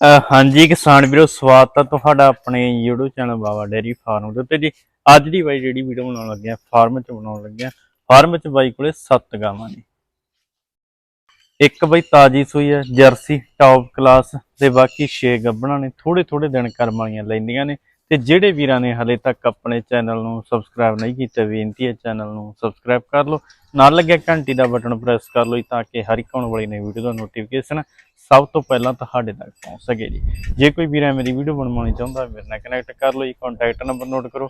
ਅਹ ਹਾਂਜੀ ਕਿਸਾਨ ਵੀਰੋ, ਸਵਾਗਤ ਹੈ ਤੁਹਾਡਾ ਆਪਣੇ YouTube channel Baba dairy farm ਦੇ ਉੱਤੇ ਜੀ। ਅੱਜ ਦੀ ਬਾਈ ਜਿਹੜੀ ਵੀਡੀਓ ਬਣਾਉਣ ਲੱਗੇ ਆ ਫਾਰਮ 'ਚ ਬਣਾਉਣ ਲੱਗੇ ਆ। ਫਾਰਮ 'ਚ ਬਾਈ ਕੋਲੇ 7 ਗਾਵਾਂ ਨੇ। ਇੱਕ ਬਾਈ ਤਾਜੀ ਸੂਈ ਹੈ ਜਰਸੀ ਟੌਪ ਕਲਾਸ ਤੇ ਬਾਕੀ 6 ਗੱਬਣਾ ਨੇ। ਥੋੜੇ ਥੋੜੇ ਦਿਨ ਕਰਮ ਵਾਲੀਆਂ ਲੈਂਦੀਆਂ ਨੇ। ਤੇ ਜਿਹੜੇ ਵੀਰਾਂ ਨੇ ਹਲੇ ਤੱਕ ਆਪਣੇ ਚੈਨਲ ਨੂੰ ਸਬਸਕ੍ਰਾਈਬ ਨਹੀਂ ਕੀਤਾ ਬੇਨਤੀ ਹੈ ਚੈਨਲ ਨੂੰ ਸਬਸਕ੍ਰਾਈਬ ਕਰ ਲਓ। ਨਾਲ ਲੱਗਿਆ ਘੰਟੀ ਦਾ ਬਟਨ ਪ੍ਰੈਸ ਕਰ ਲਓ ਤਾਂ ਕਿ ਹਰ ਇੱਕ ਆਉਣ ਵਾਲੀ ਨਵੀਂ ਵੀਡੀਓ ਦਾ ਨੋਟੀਫਿਕੇਸ਼ਨ ਸਭ ਤੋਂ ਪਹਿਲਾਂ ਤੁਹਾਡੇ ਤੱਕ ਪਹੁੰਚ ਸਕੇ ਜੀ। ਜੇ ਕੋਈ ਵੀਰ ਮੇਰੀ ਵੀਡੀਓ ਬਣਵਾਉਣੀ ਚਾਹੁੰਦਾ ਮੇਰੇ ਨਾਲ ਕਨੈਕਟ ਕਰ ਲਓ ਜੀ ਕੰਟੈਕਟ ਨੰਬਰ ਨੋਟ ਕਰੋ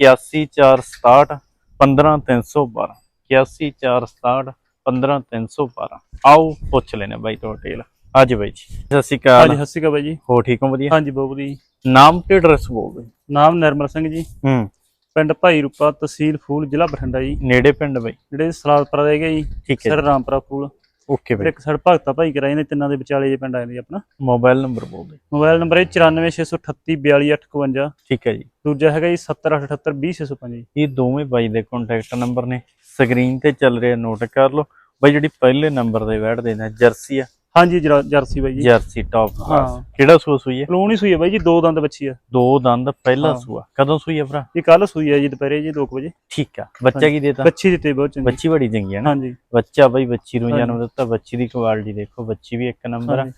81467 15312 81467 15312 ਆਓ ਪੁੱਛ ਲੈਣੇ ਬਾਈ ਤੋਂ ਡਿਟੇਲ ਅੱਜ ਬਾਈ ਜੀ ਸਤਿ ਸ਼੍ਰੀ ਅਕਾਲ। ਹਾਂਜੀ ਸਤਿ ਸ਼੍ਰੀ ਅਕਾਲ ਬਾਈ ਜੀ। ਹੋ ਠੀਕ ਹੋ ਵਧੀਆ? ਹਾਂਜੀ ਬਹੁਤ ਵਧੀਆ ਨਾਮ ਤੇ ਐਡਰੈਸ ਬੋਲ ਦਿਓ। ਨਾਮ ਨਿਰਮਲ ਸਿੰਘ ਜੀ। ਹੂੰ। ਪਿੰਡ ਭਾਈ ਰੂਪਾ ਤਹਿਸੀਲ ਫੂਲ ਜ਼ਿਲ੍ਹਾ ਬਠਿੰਡਾ ਜੀ। ਨੇੜੇ ਪਿੰਡ ਬਾਈ। ਜਿਹੜੇ ਸਲਾਦਪੁਰਾ ਦੇ ਗਏ ਜੀ ਠੀਕ ਹੈ ਸਰ ਰਾਮਪੁਰਾ ਫੂਲ। ਓਕੇ ਬਾਈ। ਇੱਕ ਸੜ ਭਗਤਾ ਭਾਈ ਕਰਾਏ ਨੇ ਤਿੰਨਾਂ ਦੇ ਵਿਚਾਲੇ ਜੇ ਪਿੰਡ ਆਏ ਨੇ ਆਪਣਾ। ਮੋਬਾਈਲ ਨੰਬਰ ਬੋਲ ਦਿਓ। ਮੋਬਾਈਲ ਨੰਬਰ ਹੈ 9463842851 ਠੀਕ ਹੈ ਜੀ। ਦੂਜਾ ਹੈਗਾ ਜੀ 7078720605 ਜੀ ਇਹ ਦੋਵੇਂ ਬਾਈ ਦੇ ਕੰਟੈਕਟ ਨੰਬਰ ਨੇ। ਸਕਰੀਨ ਤੇ ਚੱਲ ਰਿਹਾ ਨੋਟ ਕਰ ਲਓ। ਬਾਈ ਜਿਹੜੀ ਪਹਿਲੇ ਨੰਬਰ ਦੇ ਬੈਠਦੇ ਨੇ ਜਰਸੀ ਆ। ਹਾਂਜੀ ਜਰਾ- ਜਰਸੀ ਬਾਈ ਜੀ। ਜਰਸੀ ਟੌਪ ਹਾਂ। ਕਿਹੜਾ ਸੂਆ ਸੂਈ ਹੈ? ਕਲੋਨੀ ਸੂਈ ਹੈ ਬਾਈ ਜੀ ਦੋ ਦੰਦ ਬੱਚੀ ਆ ਦੋ ਦੰਦ ਪਹਿਲਾ ਹਾਂ। ਸੂਆ। ਕਦੋਂ ਸੂਈ ਹੈ ਭਰਾ? ਇਹ ਕੱਲ ਸੂਈ ਹੈ ਜੀ ਦੁਪਹਿਰੇ ਜੀ 2 ਵਜੇ। ਠੀਕ ਆ। ਬੱਚਾ ਕੀ ਦੇਤਾ? ਬੱਚੀ ਦਿੱਤੇ ਬਹੁਤ ਚੰਗੀ। ਬੱਚੀ ਬੜੀ ਚੰਗੀ ਹੈ ਨਾ? ਹਾਂਜੀ। ਬੱਚਾ ਬਾਈ ਬੱਚੀ ਨੂੰ। ਜਨਮ ਦਿੱਤਾ ਬੱਚੀ ਦੀ ਕੁਆਲਿਟੀ ਦੇਖੋ ਬੱਚੀ ਵੀ ਇੱਕ ਨੰਬਰ ਆ। ਹਾਂਜੀ।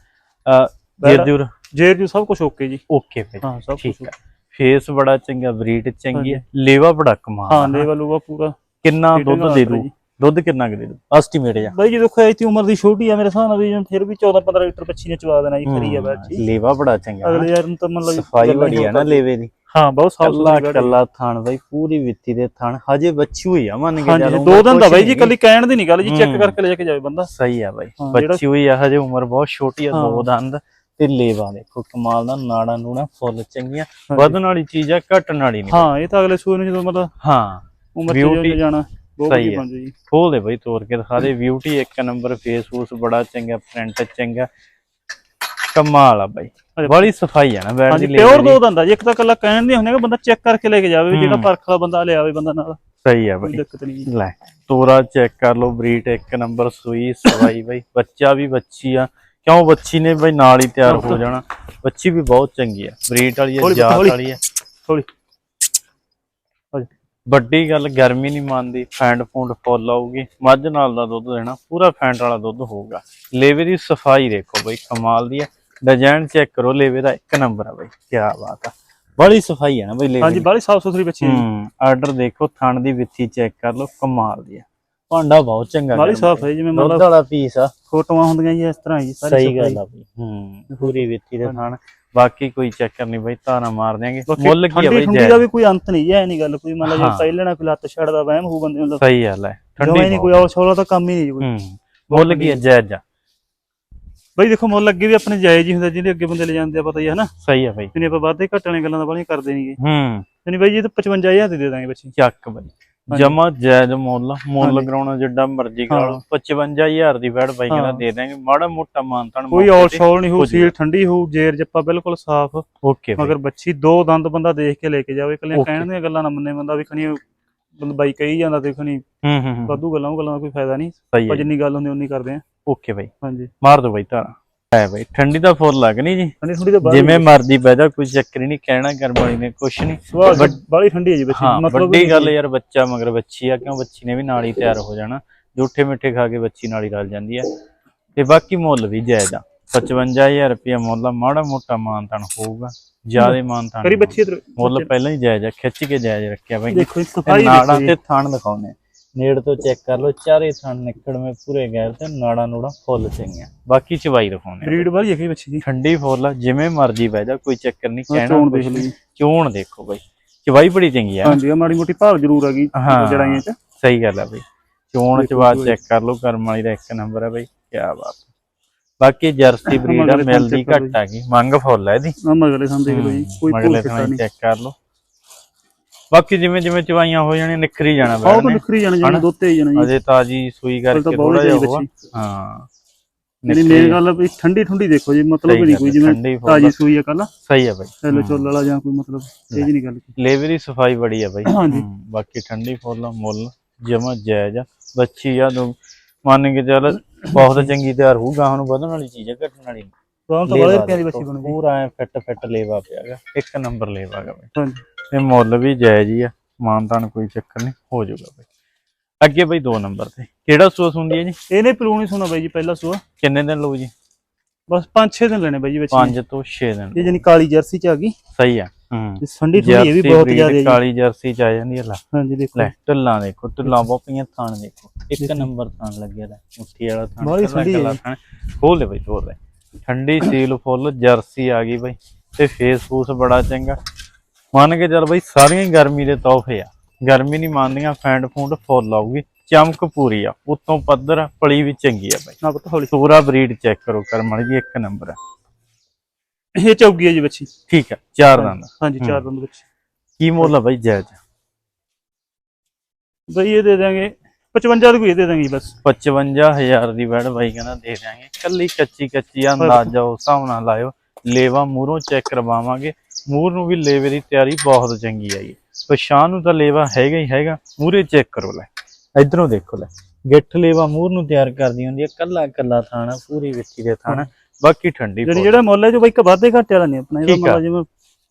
ਅ ਪਹਿਲਾ- ਜੇਰ ਜੇਰ ਜੂ ਸਭ ਕੁਝ ਓਕੇ ਜੀ। ਓਕੇ ਬਾਈ ਹਾਂ ਸਭ ਕੁਝ ਠੀਕ ਆ। ਫੇਸ ਬੜਾ ਚੰਗਾ ਬਰੀਡ ਚੰਗੀ ਹੈ। ਲੇਵਾ ਬੜਾ ਕਮਾਲ ਹਾਂ ਆ। ਲੈਵਲ ਉਹ ਪੂਰਾ। ਕਿੰਨਾ ਦੁੱਧ ਦੇ ਦੂ। ਦੁੱਧ ਕਿੰਨਾ ਕੁ ਦੇ ਦੂ ਐਸਟੀਮੇਟ ਜਾ ਬਾਈ ਜੀ ਦੇਖੋ ਐਤੀ ਉਮਰ ਦੀ ਛੋਟੀ ਆ ਮੇਰੇ ਹਿਸਾਬ ਨਾਲ ਵੀ ਫਿਰ ਵੀ 14 15 ਲੀਟਰ ਬੱਚੀ ਨੇ ਚਵਾ ਦੇਣਾ ਜੀ ਖਰੀ ਆ ਬੱਚੀ ਲੇਵਾ ਬੜਾ ਚੰਗਾ ਅਗਲੇ ਯਾਰ ਨੂੰ ਤਾਂ ਮਨ ਲੱਗ ਸਫ਼ਾਈ ਬੜੀ ਆ ਨਾ ਲੇਵੇ ਦੀ। ਹਾਂ ਬਹੁਤ ਸਾਫ਼ ਸੁਥਰੀ ਕੱਲਾ ਥਣ ਬਾਈ ਪੂਰੀ ਵਿੱਤੀ ਦੇ ਥਣ। ਹਜੇ ਬੱਚੀ ਹੋਈ ਆ ਮੰਨ ਕੇ ਚੱਲੋ ਦੋ ਦਿਨ ਦਾ ਬਾਈ ਜੀ। ਕੱਲੀ ਕਹਿਣ ਦੀ ਨਹੀਂ ਗੱਲ ਜੀ ਚੈੱਕ। ਕਰਕੇ ਲੈ ਕੇ ਜਾਵੇ ਬੰਦਾ। ਸਹੀ ਆ ਬਾਈ ਬੱਚੀ ਹੋਈ ਆ ਹਜੇ ਉਮਰ ਬਹੁਤ ਛੋਟੀ ਆ ਦੋ। ਦੰਦ ਤੇ ਲੇਵਾ ਦੇਖੋ ਕਮਾਲ ਦਾ ਨਾੜਾ ਨੂੜਾ ਫੁੱਲ ਚੰਗੀਆਂ। ਵਧਣ ਵਾਲੀ ਚੀਜ਼ ਆ ਘਟਣ ਵਾਲੀ ਨਹੀਂ ਹਾਂ ਇਹ ਤਾਂ ਅਗਲੇ ਸੂਰ ਨੂੰ ਜਦੋਂ ਮਤਲਬ ਹਾਂ ਉਮਰ ਚ ਜਾਣਾ। ਸਹੀ ਹੈ। ਖੋਲ ਦੇ ਬਾਈ ਤੋੜ ਕੇ ਦਿਖਾ ਦੇ ਬਿਊਟੀ ਇੱਕ ਨੰਬਰ ਫੇਸ ਫੂਸ ਬੜਾ ਚੰਗਾ ਪ੍ਰਿੰਟ ਚੰਗਾ। ਕਮਾਲ ਆ ਬਾਈ। ਬੜੀ ਸਫ਼ਾਈ ਆ ਨਾ ਹਾਂਜੀ ਦੀ ਪਿਓਰ ਲੇਵੇ ਦੋ ਦੀ। ਦੰਦਾ ਜੀ ਇੱਕ ਤਾਂ ਕੱਲਾ ਕਹਿਣ ਦੀ ਹੁੰਦੀ ਕਿ ਬੰਦਾ ਚੈੱਕ ਕਰਕੇ ਲੈ ਕੇ ਜਾਵੇ ਵੀ ਜਿਹੜਾ। ਪਰਖ ਵਾਲਾ ਬੰਦਾ ਲਿਆਵੇ ਬੰਦਾ ਨਾਲ। ਸਹੀ ਆ ਬਾਈ। ਦਿੱਕਤ ਨਹੀਂ ਲੈ ਤੋਰਾ ਚੈੱਕ ਕਰ ਲਓ ਬਰੀਡ ਇੱਕ ਨੰਬਰ ਸੂਈ ਸਵਾਈ ਬਾਈ। ਬੱਚਾ ਵੀ ਬੱਚੀ ਆ। ਕਿਉਂ ਬੱਚੀ ਨੇ ਬਾਈ ਨਾਲ ਹੀ ਤਿਆਰ ਹੋ ਜਾਣਾ? ਬੱਚੀ ਵੀ ਬਹੁਤ ਚੰਗੀ ਆ। ਬਰੀਡ ਵਾਲੀ ਆ ਜਾਤ। ਵਾਲੀ ਆ। ਥੋੜੀ ਵੱਡੀ ਗੱਲ ਗਰਮੀ ਨਹੀਂ ਮੰਨਦੀ ਫੈਂਡ ਫੂੰਡ ਫੁੱਲ ਆਊਗੀ ਮੱਝ ਨਾਲ ਦਾ ਦੁੱਧ ਦੇਣਾ ਪੂਰਾ ਫੈਂਟ ਵਾਲਾ ਦੁੱਧ ਹੋਊਗਾ। ਲੇਵੇ ਦੀ ਸਫ਼ਾਈ ਦੇਖੋ ਬਾਈ ਕਮਾਲ ਦੀ ਆ ਡਿਜ਼ਾਈਨ ਚੈੱਕ ਕਰੋ ਲੇਵੇ ਦਾ ਇੱਕ ਨੰਬਰ ਆ ਬਾਈ ਕੀ ਬਾਤ ਆ। ਬੜੀ ਸਫ਼ਾਈ ਆ ਨਾ ਬਾਈ ਲੇਵੇ ਹਾਂਜੀ ਬਾਲੀ ਸਾਫ਼ ਸੁਥਰੀ ਬੱਚੀ ਹੈ ਜੀ। ਹੂੰ ਆਰਡਰ ਦੇਖੋ ਥਣ ਦੀ ਵਿੱਥੀ ਚੈੱਕ ਕਰ ਲਓ ਕਮਾਲ ਦੀ ਆ। ਭਾਂਡਾ ਬਹੁਤ ਚੰਗਾ ਗਰਮ ਸਾਫ਼ ਹੈ ਜਿਵੇਂ ਦੁੱਧ ਮਤਲਬ ਵਾਲਾ ਪੀਸ ਆ। ਫੋਟੋਆਂ ਹੁੰਦੀਆਂ ਜੀ ਇਸ ਤਰ੍ਹਾਂ ਹੀ ਸਾਰੀ ਸਹੀ। ਗੱਲ ਆ ਬਈ ਹੂੰ ਪੂਰੀ ਵਿੱਤੀ ਦੇ ਥਣ। ਬਾਕੀ ਕੋਈ ਚੱਕਰ ਨਹੀਂ ਬਈ ਧਾਰਾ ਮਾਰ ਦਿਆਂਗੇ। ਮੁੱਲ ਕੀ ਠੰਡੀ ਬਈ ਠੰਡੀ ਦਾ ਵੀ ਕੋਈ ਅੰਤ ਨਹੀਂ ਹੈ ਨਹੀਂ ਗੱਲ ਕੋਈ। ਮੰਨ ਲਓ ਜੇ ਹਾਂ। ਪਹਿਲੇ ਨਾਲ ਕੋਈ ਲੱਤ ਛੱਡਦਾ ਵਹਿਮ ਹੋ ਬੰਦੇ ਨੂੰ ਸਹੀ ਗੱਲ ਹੈ ਠੰਡੀ ਹੀ ਨਹੀਂ ਕੋਈ ਔਸ਼ ਵਾਲਾ ਤਾਂ ਕੰਮ ਹੀ ਨਹੀਂ ਕੋਈ। ਹੂੰ ਮੁੱਲ ਕੀ ਹੈ ਜਾਇਜ਼ ਆ ਬਈ ਦੇਖੋ ਮੁੱਲ ਅੱਗੇ ਵੀ ਆਪਣੇ ਜਾਇਜ਼ ਹੀ ਹੁੰਦਾ ਜਿਹਦੇ ਅੱਗੇ ਬੰਦੇ ਲੈ ਜਾਂਦੇ ਆ ਪਤਾ ਹੀ ਹੈ ਨਾ ਸਹੀ ਆ ਬਈ। ਜਿੰਨੇ ਆਪਾਂ ਵਾਧੇ ਘੱਟ ਵਾਲੀਆਂ ਗੱਲਾਂ ਤਾਂ ਬਾਲੀਆਂ ਕਰਦੇ ਨਹੀਂਗੇ ਹੂੰ। ਨਹੀਂ ਬਾਈ ਇਹ ਤਾਂ 55000 ਦੀ ਦੇ ਦਾਂਗੇ ਬੱਚੀ। ਚੱਕ ਬਈ। ਜਮਾ ਜਾਇਜ਼ ਮੁੱਲ ਮੁੱਲ। ਕਰਾਉਣਾ ਜਿੱਡਾ ਮਰਜ਼ੀ ਕਰਾ ਲਓ। 55000 ਦੀ ਬੈਡ ਬਾਈ ਕਹਿੰਦਾ। ਦੇ ਦਾਂਗੇ ਮਾੜਾ ਮੋਟਾ ਮਾਨਤਾਨ ਕੋਈ ਔਲ ਸ਼ੌਲ ਨਹੀਂ ਹੋਊ ਸੀਲ ਠੰਡੀ ਹੋਊ ਜੇਰ ਜੱਪਾ ਬਿਲਕੁਲ ਸਾਫ਼। ਓਕੇ ਮਗਰ ਬੱਚੀ ਦੋ ਦੰਦ ਬੰਦਾ ਦੇਖ ਕੇ ਲੈ ਕੇ ਜਾਵੇ। ਇਕੱਲੇ. ਕਹਿਣ ਦੀਆਂ ਗੱਲਾਂ ਨਾ ਮੰਨੇ। ਬੰਦਾ ਵੀ ਖਣੀ ਬੰਦਾ ਬਾਈ ਕਹੀ ਜਾਂਦਾ ਤੇ ਖਣੀ ਹੂੰ ਹੂੰ ਵਾਧੂ ਗੱਲਾਂ ਉਹ ਗੱਲਾਂ ਦਾ ਕੋਈ ਫਾਇਦਾ ਨਹੀਂ। ਹੈ। ਜਿੰਨੀ ਗੱਲ ਹੁੰਦੀ ਉਨੀ ਕਰਦੇ ਆ ਓਕੇ ਬਾਈ। ਹਾਂਜੀ। ਮਾਰ ਦੋ ਬਾਈ ਧਾਰਾ। ਹੈ ਬਾਈ। ਠੰਡੀ ਦਾ ਫੁੱਲ ਲੱਗਣੀ ਜੀ? ਠੰਡੀ ਥੋੜੀ ਤਾਂ ਜਿਵੇਂ ਮਰਜ਼ੀ ਬਹਿ ਜਾ ਕੋਈ ਚੱਕਰ ਹੀ ਨਹੀਂ ਕਹਿਣਾ ਕਰਮ ਵਾਲੀ ਨੇ ਕੁਛ ਨਹੀਂ। ਬਾਲੀ ਠੰਡੀ ਹੈ ਜੀ ਬੱਚੀ ਹਾਂ ਮਤਲਬ ਵੱਡੀ ਗੱਲ ਯਾਰ ਬੱਚਾ ਮਗਰ ਬੱਚੀ ਆ ਕਿਉਂ ਬੱਚੀ ਨੇ ਵੀ ਨਾਲ ਹੀ ਤਿਆਰ ਹੋ ਜਾਣਾ। ਜੂਠੇ ਮਿੱਠੇ ਖਾ ਕੇ ਬੱਚੀ ਨਾਲ ਹੀ ਰਲ ਜਾਂਦੀ ਆ। ਤੇ ਬਾਕੀ ਮੁੱਲ ਵੀ ਜਾਇਜ਼ ਆ। 55000 ਰੁਪਇਆ ਮੁੱਲ ਆ ਮਾੜਾ ਮੋਟਾ ਮਾਨਤਾਨ ਹੋਊਗਾ ਜਿਆਦੇ ਮਾਨਤਾਨ ਕਰੀ ਬੱਚੀ ਮੁੱਲ ਪਹਿਲਾਂ ਹੀ ਜਾਇਜ਼ ਆ ਖਿੱਚ ਕੇ ਜਾਇਜ਼ ਰੱਖਿਆ ਬਾਈ। ਦੇਖੋ ਸਫ਼ਾਈ ਨਾੜਾਂ ਤੇ ਥਣ ਦਿਖਾਉਨੇ। ਨੇੜ ਤੋਂ ਚੈੱਕ ਕਰ ਲਓ ਚਾਰੇ ਥਣ ਨਿਕੜਵੇਂ ਪੂਰੇ ਗੈਰ ਤੇ ਨਾੜਾਂ ਨੂੜਾਂ ਫੁੱਲ ਚੰਗੀਆਂ। ਬਾਕੀ ਚਵਾਈ ਆ। ਬਰੀਡ ਵਾਲੀ ਹੈ ਕਿ ਬੱਚੀ ਦੀ ਠੰਡੀ ਫੁੱਲ ਜਿਵੇਂ ਮਰਜ਼ੀ ਬਹਿ ਜਾ ਕੋਈ ਚੱਕਰ ਨਹੀਂ ਕਹਿਣਾ ਚੋਣ ਦੇਖ ਲਈ। ਚੋਣ ਦੇਖੋ ਬਾਈ। ਚਵਾਈ ਬੜੀ ਚੰਗੀ ਆ। ਹਾਂਜੀ ਮਾੜੀ ਮੋਟੀ ਭਾਵ ਜ਼ਰੂਰ ਆ ਗਈ। ਜੜਾਈਆਂ ਚ। ਸਹੀ ਗੱਲ ਆ ਬਈ। ਚੋਣ ਚਵਾ। ਚੈੱਕ ਕਰ ਲਓ ਕਰਮ ਵਾਲੀ ਦਾ ਇੱਕ ਨੰਬਰ ਆ ਬਈ। ਕੀ ਬਾਤ। ਬਾਕੀ ਜਰਸੀ ਬਰੀਡ ਆ ਮਿਲਦੀ ਘੱਟ ਆ ਗਈ। ਮੰਗ ਫੁੱਲ ਆ ਇਹਦੀ। ਮਗਲੇ ਸੰਦ ਦੇਖ ਲਓ ਜੀ ਕੋਈ ਭੂਲ ਨਹੀਂ। ਚੈੱਕ ਕਰ ਲਓ। ਬਾਕੀ ਜਿਵੇਂ ਜਿਵੇਂ ਚਵਾਈਆਂ ਹੋ ਜਾਣੀਆਂ ਨਿਖਰੀ ਜਾਣਾ ਆਹ ਤਾਂ ਬੈਠ ਨੇ ਨਿਖਰੀ ਜਾਣਾ ਹਨਾ? ਜੀ ਦੁੱਤੇ ਹੀ ਜਾਣਾ ਅਜੇ ਤਾਜੀ ਸੂਈ ਕਰਕੇ ਬਹੁਤ ਥੋੜਾ ਜਿਹਾ ਹੋਆ। ਹਾਂ ਜਿਹੜੀ ਮੇਨ ਗੱਲ ਵੀ ਠੰਡੀ ਠੰਡੀ ਦੇਖੋ ਜੀ ਮਤਲਬ ਨਹੀਂ ਕੋਈ ਜਿਵੇਂ ਤਾਜੀ ਸੂਈ ਆ ਕੱਲ ਸਹੀ ਆ ਬਈ। ਚਲੋ ਚੁੱਲ ਵਾਲਾ ਜਾਂ ਕੋਈ ਮਤਲਬ ਇਹ ਜੀ ਨਹੀਂ ਗੱਲ ਲੇਵਰ ਸਫ਼ਾਈ ਬੜੀ ਆ ਬਾਈ। ਹਾਂਜੀ। ਬਾਕੀ ਠੰਡੀ ਫੁੱਲ ਮੁੱਲ ਜਮਾ ਜਾਇਜ਼ ਆ। ਬੱਚੀ ਆ ਨੂੰ ਮੰਨ ਕੇ ਚੱਲ ਬਹੁਤ ਚੰਗੀ ਤਿਆਰ ਹੋਊਗਾ ਹੁਣ ਵਧਣ ਵਾਲੀ ਚੀਜ਼ ਆ ਘਟਣ ਵਾਲੀ ਤਾਂ ਬੜੇ ਬੱਚੀ ਪੂਰਾ ਐ ਫਿੱਟ ਫਿੱਟ ਲੇਵਾ ਪਿਆਗਾ ਇੱਕ ਨੰਬਰ ਲੇਵਾਗਾ ਬਈ। ਹਾਂਜੀ। ਤੇ ਮੁੱਲ ਵੀ ਜਾਇਜ਼ ਹੀ ਆ ਮਾਨਤਾਨ ਕੋਈ ਚੱਕਰ ਨਹੀਂ ਹੋ ਜਾਊਗਾ ਬਈ। ਅੱਗੇ ਬਈ 2 ਨੰਬਰ ਤੇ ਕਿਹੜਾ ਸੂਸ ਹੁੰਦੀ ਹੈ ਜੀ? ਇਹਨੇ ਪਲੂਣੀ ਸੁਣਾ ਬਾਈ ਜੀ ਪਹਿਲਾ ਸੂਆ। ਕਿੰਨੇ ਦਿਨ ਲਊ ਜੀ? ਬਸ 5-6 ਦਿਨ ਲੈਣੇ ਬਾਈ ਜੀ ਬੱਚੀ 5 ਤੋਂ 6 ਦਿਨ ਇਹ ਜਣੀ ਕਾਲੀ ਜਰਸੀ ਚ ਆ ਗਈ। ਸਹੀ ਆ ਹੂੰ। ਤੇ ਸੰਡੀ ਥੋੜੀ ਇਹ ਵੀ ਬਹੁਤ ਜ਼ਿਆਦਾ ਹੈ ਜੀ। ਕਾਲੀ ਜਰਸੀ ਚ ਆ ਜਾਂਦੀ ਹੈ ਲੈ। ਹਾਂਜੀ ਦੇਖੋ। ਲੈ ਢੱਲਾਂ ਦੇਖੋ ਢੱਲਾਂ ਬਹੁਤ ਪਈਆਂ ਥਾਣ ਦੇਖੋ। ਇੱਕ ਨੰਬਰ ਥਾਣ ਲੱਗਿਆ ਲੈ ਮੁੱਠੀ ਵਾਲਾ ਥਾਣ ਕੱਲਾ ਜੀ। ਥਾਣ ਖੋਲ ਦੇ ਬਈ ਖੋਲ ਦੇ ਠੰਡੀ ਸੀਲ ਫੁੱਲ ਜਰਸੀ ਆ ਗਈ ਬਈ। ਤੇ ਫੇਸ ਫੂਸ ਬੜਾ ਚੰਗਾ। ਮੰਨ ਕੇ ਚੱਲ ਬਈ ਸਾਰੀਆਂ ਹੀ ਗਰਮੀ ਦੇ ਤੋਹਫੇ ਆ। ਗਰਮੀ ਨਹੀਂ ਮੰਨਦੀਆਂ ਫੈਂਡ ਫੂੰਡ ਫੁੱਲ ਆਊਗੀ ਚਮਕ ਪੂਰੀ ਆ। ਉਤੋਂ ਪੱਧਰ ਪਲੀ ਵੀ ਚੰਗੀ ਆ ਬਈ। ਨਾ ਪਤਾ ਹੌਲੀ ਪੂਰਾ ਬਰੀਡ ਚੈੱਕ ਕਰੋ ਕਰਮ ਵਾਲੀ ਜੀ ਇੱਕ ਨੰਬਰ ਆ। ਇਹ ਚੌਗੀ ਹੈ ਜੀ ਬੱਚੀ। ਠੀਕ ਆ ਚਾਰ ਦੰਦ। ਹਾਂਜੀ ਚਾਰ ਦੰਦ ਬੱਚੀ। ਕੀ ਮੁੱਲ ਆ ਬਈ ਜਾਇਜ਼? ਬਈ ਇਹ ਦੇ ਦਾਂਗੇ 55 ਦੀ ਕੋਈ ਦੇ ਦਾਂਗੇ ਬਸ। 55000 ਦੀ ਵੜ ਬਾਈ ਕਹਿੰਦਾ ਦੇ ਦਿਆਂਗੇ। ਕੱਲੀ ਕੱਚੀ ਕੱਚੀ ਆ ਅੰਦਾਜ਼ਾ ਉਸ ਹਿਸਾਬ ਨਾਲ ਲਾਇਓ। ਲੇਵਾ ਮੂਹਰੋਂ ਚੈੱਕ ਕਰਵਾਵਾਂਗੇ। ਮੂਹਰ ਨੂੰ ਵੀ ਲੇਵੇ ਦੀ ਤਿਆਰੀ ਬਹੁਤ ਚੰਗੀ ਆਈ ਪਛਾਣ ਨੂੰ ਤਾਂ ਲੇਵਾ ਹੈਗਾ ਹੀ ਹੈਗਾ ਮੂਹਰੇ ਚੈੱਕ ਕਰੋ ਲੈ। ਇਧਰੋਂ ਦੇਖੋ ਲੈ ਗਿੱਠ ਲੇਵਾ ਮੂਹਰ ਨੂੰ ਤਿਆਰ ਕਰਦੀ ਹੁੰਦੀ ਹੈ ਕੱਲਾ ਕੱਲਾ ਥਾਣਾ ਪੂਰੀ ਵਿੱਚੀ ਦੇ ਥਾਣਾ ਬਾਕੀ ਠੰਡੀ ਜਿਹੜੀ ਜਿਹੜਾ ਮੁੱਲ ਹੈ ਜੋ ਬਈ ਇੱਕ ਵਾਧੇ ਘਾਟੇ ਵਾਲਾ ਨਹੀਂ ਆਪਣਾ ਇਹਦਾ। ਮੁੱਲ ਜਿਵੇਂ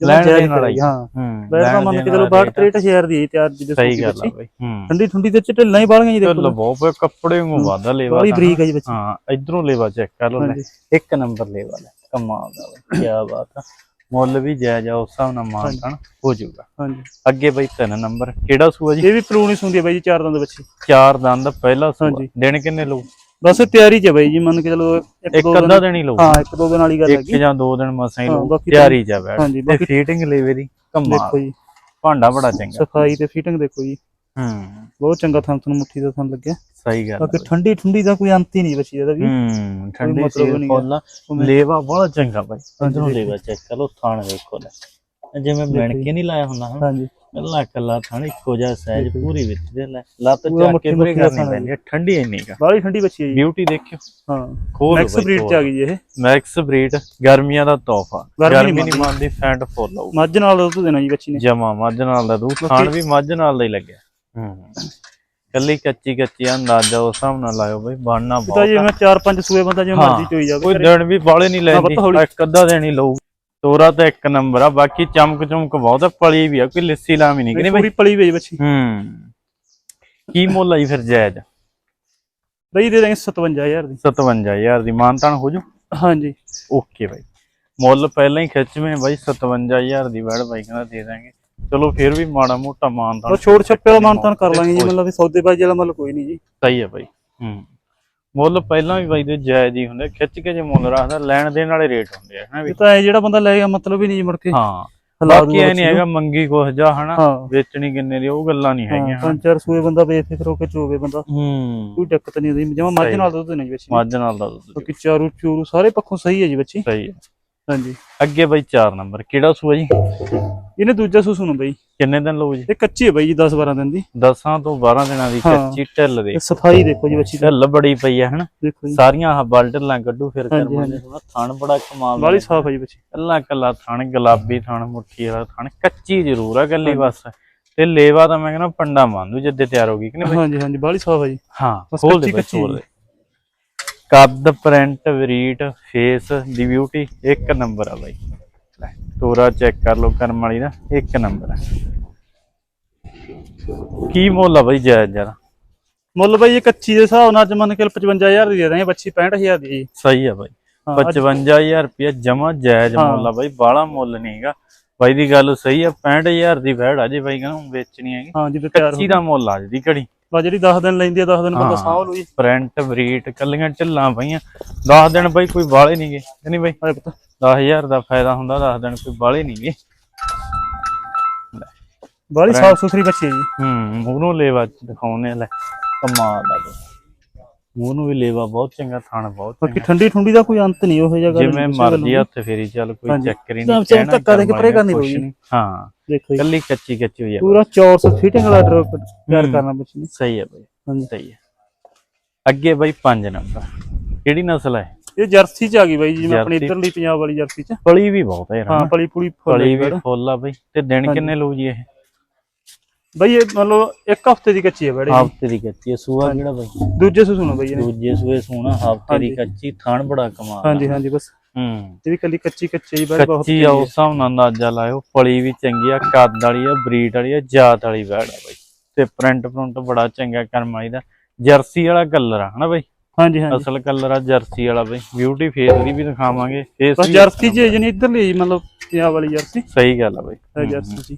ਲੈਣ ਦੇਣ ਵਾਲਾ ਹੀ। ਹਾਂ। ਬੈਠ ਦਾ ਮੰਨ ਕੇ ਚਲੋ 62 63000 ਦੀ ਹੈ ਤਿਆਰ ਜੀ ਦੇ ਸਹੀ ਗੱਲ ਆ ਬਈ ਠੰਡੀ ਠੰਡੀ ਤੇ ਢਿੱਲਾਂ ਹੀ ਬਾਲੀਆਂ ਜੀ ਤੇ ਦੇਖੋ ਲਵੋ ਪਏ ਕੱਪੜੇ ਨੂੰ ਵਾਦਾ ਲੇਵਾ ਬੜੀ ਤਾਂ। ਬਰੀਕ ਹੈ ਜੀ ਬੱਚੀ। ਹਾਂ ਇਧਰੋਂ ਲੇਵਾ ਚੈੱਕ ਕਰ ਲਓ ਇੱਕ ਨੰਬਰ ਲੇਵਾ ਲੈ ਕਮਾਲ ਦਾ ਕੀ ਬਾਤ ਆ। ਮੁੱਲ ਵੀ ਜਾਇਜ਼ ਆ ਉਸ ਹਿਸਾਬ ਨਾਲ ਮਾਨਤਾਨ ਹੋ ਜਾਊਗਾ। ਹਾਂਜੀ। ਅੱਗੇ ਬਈ ਤਿੰਨ ਨੰਬਰ ਕਿਹੜਾ ਸੂਆ ਜੀ? ਇਹ ਵੀ ਪਲੂਣੀ ਸੁੰਦੀ ਹੈ ਬਾਈ ਜੀ ਚਾਰ ਦੰਦ ਬੱਚੀ। ਚਾਰ ਦੰਦ ਪਹਿਲਾ ਸੂਆ। ਦਿਨ ਕਿੰਨੇ ਲਊ? ਬਸ ਤਿਆਰੀ ਚ ਬਾਈ ਜੀ ਮੰਨ ਕੇ ਚਲੋ ਇੱਕ ਇੱਕ ਦੋ ਅੱਧਾ ਦਿਨ ਹੀ ਲਊ। ਹਾਂ ਇੱਕ ਦੋ ਦਿਨ ਵਾਲੀ ਗੱਲ ਇੱਕ ਹੈਗੀ। ਜਾਂ ਦੋ ਦਿਨ ਮਸਾਂ ਹੀ ਲਊ। ਤਿਆਰੀ ਜਾ ਬੈਠ। ਹਾਂਜੀ, ਬਾਕੀ- ਫੀਟਿੰਗ ਲੇਵੇ ਦੀ ਦੇਖੋ ਕਮਾਲ। ਜੀ। ਭਾਂਡਾ ਬੜਾ ਚੰਗਾ। ਸਫ਼ਾਈ ਤੇ ਫਿਟਿੰਗ ਦੇਖੋ ਜੀ। ਹੂੰ। ਬਹੁਤ ਚੰਗਾ ਥਾਂ ਤੁਹਾਨੂੰ ਮੁੱਠੀ ਦਾ ਥਾਂ ਲੱਗਿਆ। ਸਹੀ ਗੱਲ ਬਈ। ਠੰਡੀ ਠੰਡੀ ਦਾ ਕੋਈ ਅੰਤ ਹੀ ਨਹੀਂ ਬੱਚੀ ਇਹਦਾ ਵੀ। ਹੂੰ ਠੰਡੀ ਸੀ। ਫੁੱਲ ਲੇਵਾ ਬੜਾ ਚੰਗਾ ਬਾਈ। ਦੇਖੋ। ਲੇਵਾ ਚੈੱਕ ਕਰ ਲਓ ਥਾਣ ਦੇਖੋ ਲੈ। ਜਿਵੇਂ ਜੀ। ਕੇ ਨਹੀਂ ਲਾਇਆ ਹੁੰਦਾ ਹਾਂ ਹਾਂਜੀ। ਕੱਲਾ ਕੱਲਾ ਥਣ ਇੱਕੋ ਜਿਹਾ ਸਾਈਜ਼। ਪੂਰੀ ਵਿੱਚ ਦੇ ਲੈ। ਲੱਤ ਚੱਕ ਕੇ ਪੂਰੀ ਕਰਨੀ ਪੈਂਦੀ। ਹੈ। ਠੰਡੀ ਇੰਨੀ ਕਾ ਬਾਹਲੀ ਠੰਡੀ ਬੱਚੀ ਹੈ ਬਿਊਟੀ ਦੇਖਿਓ। ਹਾਂ। ਖੋਲ ਮੈਕਸ ਬਰੀਡ ਚ ਆ ਗਈ ਇਹ। ਮੈਕਸ ਬਰੀਡ ਗਰਮੀਆਂ ਦਾ ਤੋਹਫਾ। ਗਰਮੀ ਨਹੀਂ ਮੰਨਦੀ। ਫੈਂਟ ਫੁੱਲ ਆਊ ਮੱਝ ਨਾਲ ਦੁੱਧ ਦੇਣਾ ਜੀ ਬੱਚੀ ਨੇ। ਜਮਾ ਮੱਝ ਨਾਲ ਦਾ ਦੂਧ। ਖਾਣ ਵੀ ਮੱਝ ਨਾਲ ਦਾ ਹੀ ਲੱਗਿਆ। ਹੂੰ। ਕੱਲੀ ਕੱਚੀ ਕੱਚੀ ਅੰਦਾਜ਼ਾ ਉਸ ਹਿਸਾਬ ਨਾਲ ਲਾਇਓ ਬਈ ਬਣਨਾ ਇਹ ਤਾਂ ਬਹੁਤ ਜਿਵੇਂ। ਚਾਰ ਪੰਜ ਸੂਏ ਬੰਦਾ ਜਿਵੇਂ ਹਾਂ, ਮਰਜ਼ੀ ਚੋਈ ਜਾਵੇ ਕੋਈ। ਦਿਨ ਵੀ ਬਾਲੇ ਨਹੀਂ ਲੈਂਦੀ ਇੱਕ ਅੱਧਾ ਹੀ ਲਊ। ਤੋਰਾ ਤਾਂ ਇੱਕ ਨੰਬਰ ਆ ਬਾਕੀ ਚਮਕ ਚਮਕ ਬਹੁਤ ਆ ਪਲੀ ਵੀ ਆ ਕੋਈ ਲਿੱਸੀ ਲਾਮੀ ਨਹੀਂ ਕਿ ਨਹੀਂ ਬਈ? ਪੂਰੀ ਪਲੀ ਵੇਚ ਬੱਚੀ। ਹੂੰ। ਕੀ ਮੁੱਲ ਆਈ ਫਿਰ ਜਾਇਜ਼? ਬਈ ਦੇ ਦਾਂਗੇ 57000 ਦੀ। 57000 ਦੀ ਮਾਨਤਾਨ ਹੋ ਜੂ? ਹਾਂਜੀ। ਓਕੇ ਬਾਈ। ਮੁੱਲ ਪਹਿਲਾਂ ਹੀ ਖਿੱਚਵੇਂ ਬਾਈ 57000 ਦੀ ਵੜ ਬਾਈ ਕਹਿੰਦਾ ਦੇ ਦਾਂਗੇ। ਚਲੋ ਫਿਰ ਵੀ ਮਾੜਾ ਮੋਟਾ ਮਾਨਤਾਨ ਉਹ ਛੋੜ ਛੱਪੇ ਵਾਲਾ ਮਾਨਤਾਨ ਕਰ ਲਾਂਗੇ ਜੀ ਮਤਲਬ ਵੀ ਸੌਦੇਬਾਜ਼ੀ ਵਾਲਾ ਮਤਲਬ ਕੋਈ ਨਹੀਂ ਜੀ। ਸਹੀ ਹੈ ਬਾਈ। ਹੂੰ। ਮੁੱਲ ਪਹਿਲਾਂ ਵੀ ਬਾਈ ਦੇ ਜਾਇਜ਼ ਹੀ ਹੁੰਦੇ ਖਿੱਚ ਕੇ ਜੇ ਮੁੱਲ ਰੱਖਦਾ ਲੈਣ ਦੇਣ ਵਾਲੇ ਰੇਟ ਹੁੰਦੇ ਆ ਹਨਾ ਵੀ। ਤਾਂ ਇਹ ਜਿਹੜਾ ਬੰਦਾ ਲੈ ਗਿਆ ਮਤਲਬ ਹੀ ਨਹੀਂ ਮੁੜ ਕੇ। ਹਾਂ। ਬਾਕੀ ਇਹ ਨਹੀਂ ਹੈਗਾ ਮੰਗੀ ਕੁਛ ਜਾ ਹਨਾ ਵੇਚਣੀ ਕਿੰਨੇ ਦੀ ਉਹ ਗੱਲਾਂ ਨਹੀਂ ਹੈਗੀਆਂ ਪੰਜ ਚਾਰ ਸੂਏ ਬੰਦਾ ਬੇਫਿਕਰ ਹੋ ਕੇ ਚੋਵੇ ਬੰਦਾ। ਹੂੰ। ਕੋਈ ਦਿੱਕਤ ਨਹੀਂ ਆਉਂਦੀ ਜਮਾ ਮੱਝ। ਨਾਲ ਦੁੱਧ ਨਹੀਂ ਬੱਚੀ ਮੱਝ ਨਾਲ ਦਾ ਦੁੱਧ ਬਾਕੀ ਚਾਰੂ ਚੂਰੂ ਸਾਰੇ ਪੱਖੋਂ ਸਹੀ ਹੈ ਜੀ ਬੱਚੀ। ਸਹੀ ਹੈ। ਹਾਂਜੀ। ਅੱਗੇ ਬਾਈ 4 ਨੰਬਰ ਕਿਹੜਾ ਸੂਆ ਜੀ? ਇਹਨੇ ਦੂਜਾ ਸੂ ਸੁਣੋ ਬਈ। ਕਿੰਨੇ ਦਿਨ ਲਊ ਜੀ? ਇਹ ਕੱਚੀ ਹੈ ਬਈ ਜੀ 10 12 ਦਿਨ ਦੀ। 10 ਤੋਂ 12 ਦਿਨਾਂ ਦੀ ਹਾਂ। ਕੱਚੀ ਢਿੱਲ ਦੇ। ਸਫ਼ਾਈ ਦੇਖੋ ਜੀ ਬੱਚੀ ਦੀ। ਢਿੱਲ ਬੜੀ ਪਈ ਆ ਹਨਾ? ਦੇਖੋ ਜੀ। ਸਾਰੀਆਂ ਆਹ ਬਲਟਲਾਂ ਕੱਢੂ ਫਿਰ ਹਾਂਜੀ, ਕਰਮਾਂ ਦੇ ਥਣ ਬੜਾ ਕਮਾਲ ਦਾ। ਬਾਲੀ ਸਾਫ਼ ਹੈ ਜੀ ਬੱਚੀ। ਕੱਲਾ ਕੱਲਾ ਥਣ ਗੁਲਾਬੀ ਥਣ ਮੁੱਠੀ ਵਾਲਾ ਥਣ ਕੱਚੀ ਜ਼ਰੂਰ ਆ ਕੱਲੀ ਬਸ। ਤੇ ਲੇਵਾ ਤਾਂ ਮੈਂ ਕਹਿੰਦਾ ਪੰਡਾ ਮੰਨ ਜਿੱਦੇ ਤਿਆਰ ਹੋ ਗਈ ਕਿ ਨਹੀਂ ਬਾਈ? ਹਾਂਜੀ ਹਾਂਜੀ ਬਾਲੀ ਸਾਫ਼ ਹੈ ਜੀ। ਹਾਂ ਬਸ ਖੋਲ ਦੇ ਕੱਚੀ- ਬਾਈ ਕੱਚੀ ਖੋਲ ਦੇ। ਕੱਦ ਪ੍ਰਿੰਟ ਵਰੀਟ ਫੇਸ ਦੀ ਬਿਊਟੀ ਇੱਕ ਨੰਬਰ ਆ ਬਾਈ। ਤੋਰਾ ਚੈੱਕ ਕਰ ਲਓ ਕਰਮ ਵਾਲੀ ਦਾ ਇੱਕ ਨੰਬਰ ਕੀ ਮੁੱਲ ਆ ਬਾਈ ਜਾਇਜ਼ ਜਰਾ ਮੁੱਲ ਬਈ ਇਹ ਕੱਚੀ ਦੇ ਹਿਸਾਬ ਨਾਲ ਅੱਜ ਮੰਨ ਕੇ 55000 ਦੀ ਦੇ ਦਾਂਗੇ ਬੱਚੀ 65000 ਦੀ। ਜੀ ਸਹੀ ਆ ਬਾਈ। ਹਾਂ, ਅੱਜ- 55000 ਰੁਪਇਆ ਜਮਾ ਜਾਇਜ਼ ਹਾਂ। ਮੁੱਲ ਆ ਬਾਈ ਬਾਹਲਾ ਮੁੱਲ ਨਹੀਂ ਹੈਗਾ। ਬਾਈ ਦੀ ਗੱਲ ਸਹੀ ਆ 65000 ਦੀ ਵੈੜ ਆ ਜੇ ਬਾਈ ਕਹਿੰਦਾ ਵੇਚਣੀ ਹੈਗੀ। ਹਾਂ ਜੀ ਤਿਆਰ ਕੱਚੀ ਦਾ ਮੁੱਲ ਆ ਜਿਹਦੀ ਘੜੀ। ਬਾ ਜਿਹੜੀ 10 ਦਿਨ ਲੈਂਦੀ ਹੈ 10 ਦਿਨ ਬੰਦਾ ਹਾਂ। ਸਾਂਭ ਲੂ ਜੀ। ਪ੍ਰਿੰਟ ਬਰੀਟ ਕੱਲੀਆਂ ਢਿੱਲਾਂ ਪਈਆਂ। 10 ਦਿਨ ਬਾਈ ਕੋਈ ਬਾਲੇ ਨਹੀਂਗੇ ਨਹੀਂ ਬਾਈ? ਆਏ ਪਤਾ। 10000 ਦਾ ਫਾਇਦਾ ਹੁੰਦਾ 10 ਦਿਨ ਕੋਈ ਬਾਲੇ ਨਹੀਂਗੇ ਬਾਲੀ ਸਾਫ਼ ਸੁਥਰੀ ਬੱਚੀ ਜੀ। ਹੂੰ ਮੂੰਹੋਂ ਲੇਵਾ ਦਿਖਾਉਨੇ ਆ ਲੈ। ਕਮਾਲ ਦਾ ਬਾਈ। ਮੂੰਹ ਨੂੰ ਵੀ ਲੇਵਾ ਬਹੁਤ ਚੰਗਾ ਥਣ ਬਹੁਤ ਬਾਕੀ ਠੰਡੀ ਠੰਡੀ ਦਾ ਕੋਈ ਅੰਤ ਨਹੀਂ ਉਹ ਜਿਹਾ ਗੱਲ ਜਿਵੇਂ ਮਰਜ਼ੀ ਹੱਥ ਫੇਰੀ ਚੱਲ ਕੋਈ। ਚੱਕਰ ਹੀ ਨਹੀਂ ਚਾਹੇ ਧੱਕਾ ਦੇ ਕੇ ਪਰੇ ਕਰਨੀ। ਨੀ। ਹਾਂ ਦੇਖੋ ਕੱਲੀ ਕੱਚੀ ਕੱਚੀ ਹੋਈ ਆ ਪੂਰਾ ਚੌਰਸ ਫਿਟਿੰਗ ਵਾਲਾ ਡਰੋਪ ਤਿਆਰ ਹੂੰ। ਕਰਨਾ ਬੱਚੀ ਸਹੀ ਹੈ ਬਾਈ ਹਾਂਜੀ ਸਹੀ ਹੈ ਅੱਗੇ ਬਾਈ 5 ਨੰਬਰ ਕਿਹੜੀ ਨਸਲ ਹੈ ਇਹ ਜਰਸੀ ਚ ਆ ਗਈ ਬਾਈ ਜੀ ਜਿਵੇਂ ਆਪਣੀ। ਇਧਰਲੀ ਪੰਜਾਬ ਵਾਲੀ ਜਰਸੀ ਚ ਪਲੀ ਵੀ ਬਹੁਤ ਹੈ ਹਾਂ। ਪਲੀ ਪੁਲੀ ਫੁੱਲ ਪਲੀ ਵੀ। ਫੁੱਲ ਆ ਬਾਈ ਤੇ ਦਿਨ। ਕਿੰਨੇ ਲਊ ਜੀ ਇਹ ਬਾਈ ਇਹ ਮੰਨ ਲਓ ਇੱਕ ਹਫ਼ਤੇ ਦੀ ਕੱਚੀ ਹੈ ਬੜੀ। ਹਫ਼ਤੇ ਦੀ ਕੱਚੀ ਹੈ। ਸੂਆ ਕਿਹੜਾ ਬਾਈ? ਦੂਜੇ ਸੂ ਸੁਣੋ ਬਾਈ ਇਹਨੇ। ਦੂਜੇ ਸੂਏ ਸੋਣਾ ਹਫ਼ਤੇ ਦੀ। ਕੱਚੀ ਥਣ ਬੜਾ ਕਮਾਲ ਹਾਂਜੀ ਹਾਂਜੀ ਬਸ। ਹੂੰ। ਇਹ ਵੀ ਕੱਲੀ ਕੱਚੀ ਕੱਚੀ ਬੈੜ ਬਹੁਤ ਕੱਚੀ ਆ ਉਸ ਹਿਸਾਬ ਨਾਲ ਅੰਦਾਜ਼ਾ ਲਾਇਓ। ਫਲੀ ਵੀ ਚੰਗੀ ਆ ਕੱਦ ਵਾਲੀ ਆ ਬਰੀਡ ਵਾਲੀ ਆ ਜਾਤ ਵਾਲੀ ਵੈੜ ਆ ਬਾਈ। ਤੇ ਪ੍ਰਿੰਟ ਪ੍ਰਿੰਟ ਬੜਾ ਚੰਗਾ ਕਰਮ ਵਾਲੀ ਦਾ। ਜਰਸੀ ਵਾਲਾ ਕਲਰ ਆ ਹਨਾ ਬਾਈ? ਹਾਂਜੀ ਹਾਂਜੀ। ਅਸਲ ਕਲਰ ਆ ਜਰਸੀ ਵਾਲਾ ਬਾਈ। ਬਿਊਟੀ ਫੇਸ ਦੀ ਵੀ ਦਿਖਾਵਾਂਗੇ। ਫੇਸ ਬਸ ਜਰਸੀ ਜੀ ਜਣੀ ਇੱਧਰ ਲਈ ਮਤਲਬ ਪੰਜਾਬ ਵਾਲੀ ਜਰਸੀ? ਸਹੀ ਗੱਲ ਆ ਬਾਈ। ਇਹ ਹੂੰ, ਜਰਸੀ ਜੀ।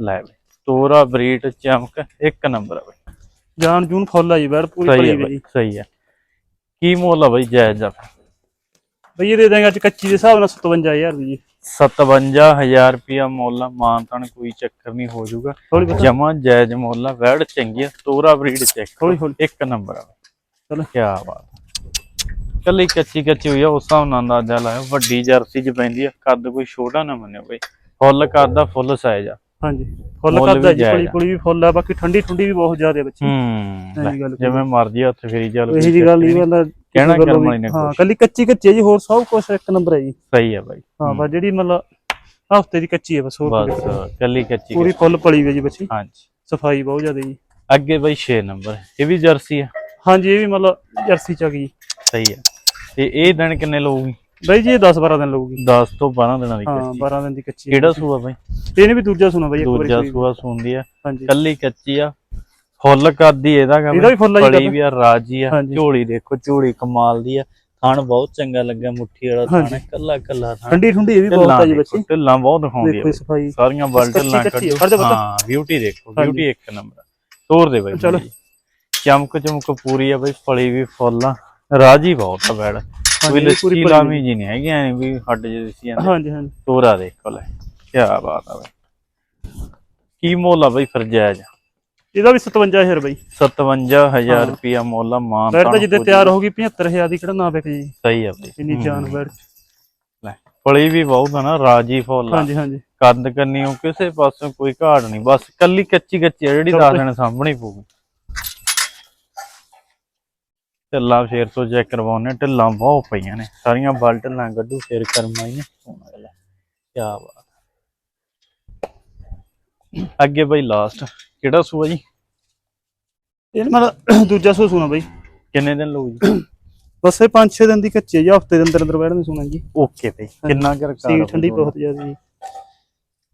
ਲੈ ਬਾਈ। ਤੋਰਾ ਬਰੀਡ ਚਮਕ ਇੱਕ ਨੰਬਰ ਆ ਬਾਈ। ਜਾਨ ਜੂਨ ਫੁੱਲ ਆ ਜੀ ਬੈੜ ਪੂਰੀ ਸਹੀ ਪਲੀ ਆ ਵੀ ਬਾਈ ਜੀ ਸਹੀ ਆ। ਕੀ ਮੁੱਲ ਆ ਬਾਈ ਜਾਇਜ਼ ਆ ਬਈ ਇਹ ਦੇ ਦਾਂਗੇ ਅੱਜ ਕੱਚੀ ਦੇ ਹਿਸਾਬ ਨਾਲ 57000 ਦੀ ਜੀ। 57000 ਰੁਪਿਆ ਮੁੱਲ ਆ ਮਾਨਤਾਨ ਕੋਈ ਚੱਕਰ ਨਹੀਂ ਹੋ ਜਾਊਗਾ। ਹੌਲੀ ਬਤਾ ਜਮਾ ਜਾਇਜ਼ ਮੁੱਲ ਆ ਵੈੜ ਚੰਗੀ ਆ ਤੋਰਾ ਬਰੀਡ ਚੈੱਕ ਹੌਲੀ ਹੌਲੀ। ਇੱਕ ਨੰਬਰ ਆ ਚਲੋ। ਕੀ ਬਾਤ ਕੱਲੀ ਕੱਚੀ ਕੱਚੀ ਹੋਈ ਆ ਉਸ ਹਿਸਾਬ ਨਾਲ ਅੰਦਾਜ਼ਾ ਲਾਇਓ। ਵੱਡੀ ਜਰਸੀ ਚ ਪੈਂਦੀ ਆ ਕੱਦ ਕੋਈ ਛੋਟਾ ਨਾ ਮੰਨਿਓ ਬਈ। ਫੁੱਲ ਕੱਦ ਦਾ ਫੁੱਲ ਸਾਈਜ਼ ਆ। ਹਾਂਜੀ। ਫੁੱਲ ਮੁੱਲ ਕਰਦਾ ਵੀ ਜੀ ਪਲੀ ਜਾਇਜ਼ ਆ। ਪੁਲੀ ਵੀ ਫੁੱਲ ਆ ਬਾਕੀ ਠੰਡੀ ਠੰਡੀ ਵੀ ਬਹੁਤ ਜ਼ਿਆਦਾ ਬੱਚੀ ਹੂੰ ਸਹੀ ਲੈ, ਗੱਲ ਕਹੀ। ਜਿਵੇਂ ਮਰਜ਼ੀ ਹੱਥ ਫੇਰੀ ਚੱਲ ਇਹੀ ਜੀ ਗੱਲ ਨਹੀਂ ਮਤਲਬ ਕਹਿਣਾ ਕਿਸੇ ਗੱਲੋਂ ਕਰਮ ਵੀ- ਵਾਲੀ ਨੇ ਹਾਂ ਕੁਛ। ਕੱਲੀ ਕੱਚੀ ਕੱਚੀ ਹੈ ਜੀ ਹੋਰ ਸਭ ਕੁਝ ਇੱਕ ਨੰਬਰ ਹੈ ਜੀ। ਸਹੀ ਆ ਬਾਈ। ਹਾਂ ਬਸ ਜਿਹੜੀ ਮਤਲਬ ਹਫ਼ਤੇ ਦੀ ਕੱਚੀ ਹੈ ਬਸ ਹੋਰ ਬਸ। ਕੱਲੀ ਕੱਚੀ ਪੂਰੀ ਫੁੱਲ ਪਲੀ ਹੋਈ ਹੈ ਜੀ ਬੱਚੀ। ਹਾਂਜੀ। ਸਫ਼ਾਈ ਬਹੁਤ ਜ਼ਿਆਦਾ ਜੀ। ਅੱਗੇ ਬਾਈ 6 ਨੰਬਰ ਇਹ ਵੀ ਜਰਸੀ ਆ। ਹਾਂਜੀ ਇਹ ਵੀ ਮਤਲਬ ਜਰਸੀ ਚ ਆ ਗਈ। ਸਹੀ ਆ। ਤੇ ਇਹ ਦਿਨ ਕਿੰਨੇ ਲਊਗੀ? ਬਈ ਜੀ ਇਹ 10 12 ਦਿਨ ਲਊਗੀ। 10 ਤੋਂ 12 ਦਿਨਾਂ ਦੀ ਹਾਂ ਕੱਚੀ। 12 ਦਿਨ ਦੀ ਕੱਚੀ ਕਿਹੜਾ ਸੂਆ ਬਾਈ? ਇਹਨੇ ਵੀ ਦੂਜਾ ਸੁਣਾ ਬਈ ਇੱਕ ਵਾਰੀ ਦੂਜਾ। ਸੂਆ ਸੁੰਦੀ ਆ। ਹਾਂਜੀ। ਕੱਲੀ ਕੱਚੀ ਆ। ਫੁੱਲ ਕਰਦੀ ਇਹਦਾ ਕੰਮ। ਇਹਦਾ ਵੀ ਫੁੱਲ ਆ ਜੀ ਬੜੀ। ਵੀ ਆ ਰਾਜੀ ਆ। ਹਾਂਜੀ। ਝੋਲੀ ਦੇਖੋ ਝੋਲੀ ਕਮਾਲ ਦੀ ਆ। ਥਣ ਬਹੁਤ ਚੰਗਾ ਲੱਗਾ ਮੁੱਠੀ ਵਾਲਾ ਥਣ। ਹੈ ਕੱਲਾ ਕੱਲਾ ਥਣ। ਠੰਡੀ ਠੰਡੀ ਇਹ ਵੀ ਬਹੁਤ ਆ ਜੀ ਬੱਚੀ। ਢਿੱਲਾਂ ਬਹੁਤ ਦਿਖਾਉਂਦੀ ਆ ਦੇਖੋ ਇਹ ਸਫ਼ਾਈ। ਸਾਰੀਆਂ ਕੱਚੀ- ਲਾਂ ਕੱਚੀ ਆ, ਕੱਢੋ ਫੜ ਦੇ ਪੁੱਤ। ਹਾਂ ਬਿਊਟੀ ਦੇਖੋ ਹਾਂਜੀ। ਬਿਊਟੀ ਇੱਕ ਨੰਬਰ ਤੋਰ ਦੇ ਬਾਈ ਚਲੋ। ਚਮਕ ਚਮਕ ਪੂਰੀ ਆ ਬਈ ਫਲੀ ਵੀ ਫੁੱਲ ਆ। ਰਾਜੀ ਬਹੁਤ ਆ ਬੈੜ। ਪੂਰੀ ਲੱਸੀ ਲਾਮੀ ਜੀ ਨਹੀਂ ਹੈਗੀ ਐ ਵੀ ਹੱਡ ਜਿਹੀ ਦਿੱਸੀ ਜਾਂਦੇ। ਹਾਂਜੀ ਹਾਂਜੀ। ਤੋਰਾ ਦੇਖੋ ਲੈ ਕੀ ਬਾਤ ਆ ਬਈ। ਕੀ ਮੁੱਲ ਆ ਬਈ ਫਿਰ ਜਾਇਜ਼ ਇਹਦਾ ਵੀ 57000 ਬਈ। 57000 ਹਾਂ। ਰੁਪਿਆ ਮੁੱਲ ਆ ਮਾਨ ਬੈਠ ਤਾਂ ਜਿੱਦੇ ਤਿਆਰ ਹੋ ਗਈ 75000 ਦੀ ਕਿਹੜਾ ਨਾ ਵਿਕ ਜੀ? ਸਹੀ ਆ ਬਈ। ਇੰਨੀ ਜਾਨ ਬੈਠ। ਲੈ ਫਲੀ ਵੀ ਬਹੁਤ ਆ ਨਾ ਰਾਜੀ ਫੁੱਲ ਹਾਂਜੀ ਹਾਂਜੀ। ਕੱਦ ਕੰਨੀਓ ਕਿਸੇ ਪਾਸੋਂ ਕੋਈ ਘਾੜ ਨਹੀਂ ਬਸ ਕੱਲੀ ਕੱਚੀ ਕੱਚੀ ਜਿਹੜੀ। ਦਿਨ ਸਾਹਮਣੇ ਪਊਗੀ। ਢਿੱਲਾਂ ਫੇਰ ਤੋਂ ਚੈੱਕ ਕਰਵਾਉਣੇ ਢਿੱਲਾਂ ਬਹੁਤ ਪਈਆਂ ਨੇ ਸਾਰੀਆਂ ਬਲ ਢਿੱਲਾਂ ਕੱਢੂ ਫੇਰ ਕਰਮਾਂ ਹੀ ਨੇ ਸੋਹਣਾ ਅਗਲਾ ਕੀ ਬਾਤ। ਅੱਗੇ ਬਈ ਲਾਸਟ ਕਿਹੜਾ ਸੂਆ ਜੀ? ਇਹ ਮਤਲਬ ਦੂਜਾ ਸੋ ਸੁਣਾ ਬਈ। ਕਿੰਨੇ ਦਿਨ ਲਊ ਜੀ? ਬਸ ਇਹ 5-6 ਦਿਨ ਦੀ ਕੱਚੀ ਜੀ ਹਫ਼ਤੇ ਦੇ ਅੰਦਰ ਅੰਦਰ ਬੈਠ ਨਹੀਂ ਸੁਣਾ ਜੀ। ਓਕੇ ਬਈ ਕਿੰਨਾ ਕਰ ਸੀ ਠੰਡੀ ਬਹੁਤ ਜ਼ਿਆਦਾ ਜੀ।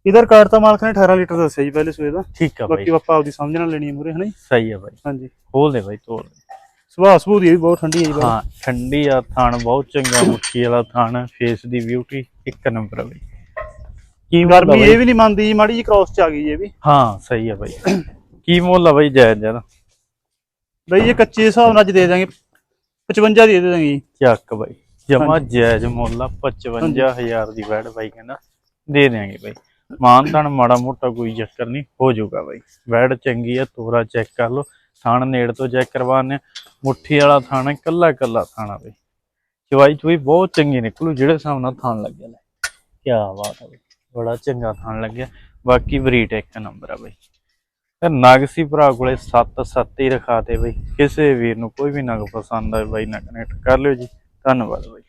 ਇਧਰ ਕਾਰ ਤਾਂ ਮਾਲਕ ਨੇ 18 ਲੀਟਰ ਦੱਸਿਆ ਜੀ ਪਹਿਲੇ ਸੂਏ ਦਾ। ਠੀਕ ਆ ਬਾਕੀ ਆਪਾਂ ਆਪਦੀ ਸਮਝ ਨਾਲ ਲੈਣੀ ਹੈ ਮੂਰੇ ਹਨਾ ਸਹੀ ਆ ਬਈ। ਹਾਂਜੀ। ਖੋਲ ਦੇ ਬਈ ਤੋੜ ਦੇ। ਸੁਭਾਅ ਸੁਭੂ ਦੀ ਵੀ ਬਹੁਤ ਠੰਡੀ ਹੈ ਜੀ। ਹਾਂ ਠੰਡੀ ਆ ਥਣ ਬਹੁਤ ਚੰਗਾ ਮੁੱਠੀ ਵਾਲਾ ਥਣ ਫੇਸ ਦੀ ਬਿਊਟੀ ਇੱਕ ਨੰਬਰ ਆ ਬਈ। ਕੀ ਗਰਮੀ? ਇਹ ਵੀ ਨਹੀਂ ਮੰਨਦੀ ਜੀ ਮਾੜੀ ਜੀ ਕ੍ਰਾਸ ਚ ਆ ਗਈ ਇਹ ਵੀ। ਹਾਂ ਸਹੀ ਆ ਬਈ। ਕੀ ਮੁੱਲ ਆ ਬਈ ਜਾਇਜ਼ ਜਰਾ ਬਈ ਇਹ ਕੱਚੇ ਹਿਸਾਬ ਨਾਲ ਅੱਜ ਦੇ ਦਾਂਗੇ 55 ਦੀ ਦੇ ਦਾਂਗੇ ਜੀ। ਚੱਕ ਬਈ ਜਮਾ ਜਾਇਜ਼ ਮੁੱਲ ਆ 55000 ਦੀ ਵੈੜ ਬਾਈ ਕਹਿੰਦਾ ਦੇ ਦਿਆਂਗੇ ਬਈ। ਮਾਨ ਤਣ ਮਾੜਾ ਮੋਟਾ ਕੋਈ ਚੱਕਰ ਨਹੀਂ ਹੋ ਜਾਊਗਾ ਬਈ। ਵੈੜ ਚੰਗੀ ਆ ਤੋਰਾ ਚੈੱਕ ਕਰ ਲਓ। ਥਾਣ ਨੇੜ ਤੋਂ ਚੈੱਕ ਕਰਵਾਣੇ ਮੁੱਠੀ ਵਾਲਾ ਥਾਣਾ ਕੱਲਾ ਕੱਲਾ ਥਾਣਾ ਬਈ। ਚਵਾਈ ਚੁਈ ਬਹੁਤ ਚੰਗੀ ਨਿਕਲੂ, ਜਿਹੜੇ ਹਿਸਾਬ ਨਾਲ ਥਾਣ ਲੱਗਿਆ ਲੈ। ਕੀ ਬਾਤ ਆ ਬਈ, ਬੜਾ ਚੰਗਾ ਥਾਣ ਲੱਗਿਆ। ਬਾਕੀ ਬਰੀਟ ਇੱਕ ਨੰਬਰ ਆ ਬਈ। ਤੇ ਨਗ ਸੀ ਭਰਾ ਕੋਲੇ 7 7 ਹੀ ਰਖਾਤੇ ਬਈ। ਕਿਸੇ ਵੀਰ ਨੂੰ ਕੋਈ ਵੀ ਨਗ ਪਸੰਦ ਆਏ ਬਾਈ ਨਾ ਕਨੈਕਟ ਕਰ ਲਿਓ ਜੀ। ਧੰਨਵਾਦ ਬਾਈ।